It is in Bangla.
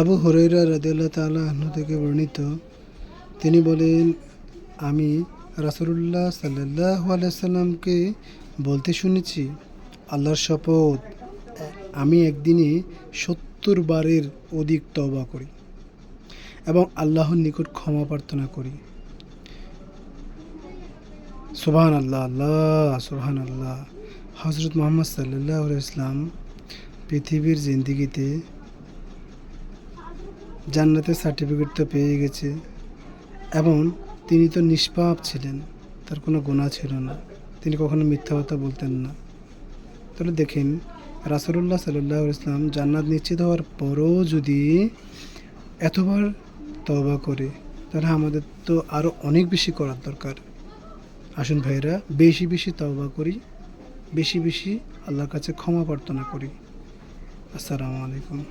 আবু হরৈরা রাদিয়াল্লাহ তাআলা আহ্ন থেকে বর্ণিত, তিনি বলেন, আমি রাসূলুল্লাহ সাল্লাল্লাহু আলাইহি সাল্লামকে বলতে শুনেছি, আল্লাহর শপথ, আমি একদিনে সত্তর বারের অধিক তবা করি এবং আল্লাহর নিকট ক্ষমা প্রার্থনা করি। সুবহান আল্লাহ আল্লাহ সুবহান আল্লাহ হজরত মোহাম্মদ সাল্লাহ ইসলাম পৃথিবীর জিন্দিগিতে জান্নাতের সার্টিফিকেট তো পেয়ে গেছে। এবং তিনি তো নিষ্পাপ ছিলেন, তার কোনো গুণা ছিল না। তিনি কখনো মিথ্যা কথা বলতেন না। তাহলে দেখেন রাসুল্লাহ সাল্লাহ ইসলাম জান্নাত নিশ্চিত হওয়ার পরও যদি এতবার তওবা করে, তাহলে আমাদের তো আরও অনেক বেশি করার দরকার। আসুন ভাইরা বেশি বেশি তওবা করি, বেশি বেশি আল্লাহর কাছে ক্ষমা প্রার্থনা করি। আসসালামু আলাইকুম।